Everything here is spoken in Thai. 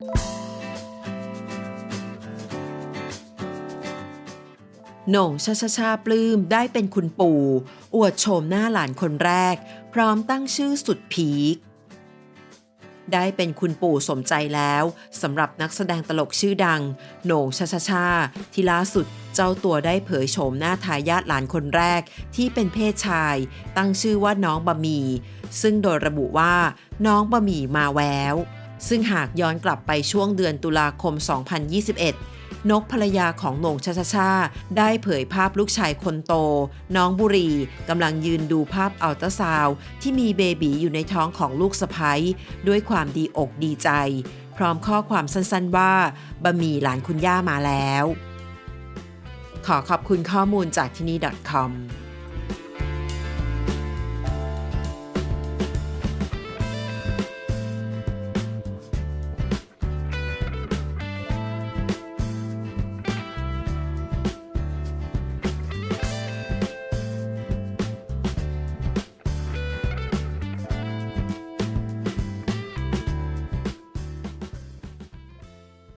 โหน่งชาชาชาปลื้มได้เป็นคุณปู่ อวดโฉมหน้าหลานคนแรก พร้อมตั้งชื่อสุดพีคได้เป็นคุณปู่สมใจแล้วสำหรับนักแสดงตลกชื่อดัง โหน่งชาชาชาที่ล่าสุดเจ้าตัวได้เผยโฉมหน้าทายาทหลานคนแรกที่เป็นเพศชาย ตั้งชื่อว่าน้องบะหมี่ซึ่งโดยระบุว่าน้องบะหมี่มาแวว ซึ่งหากย้อนกลับไปช่วงเดือนตุลาคม 2021 นกภรรยาของหน่งชาชาชาได้เผยภาพลูกชายคนโต น้องบุรีกำลังยืนดูภาพอัลตราซาวที่มีเบบีอยู่ในท้องของลูกสะพ้ยด้วยความดีอกดีใจ พร้อมข้อความสั้นๆว่าบะหมี่หลานคุณย่ามาแล้ว ขอขอบคุณข้อมูลจากที่นี่ .com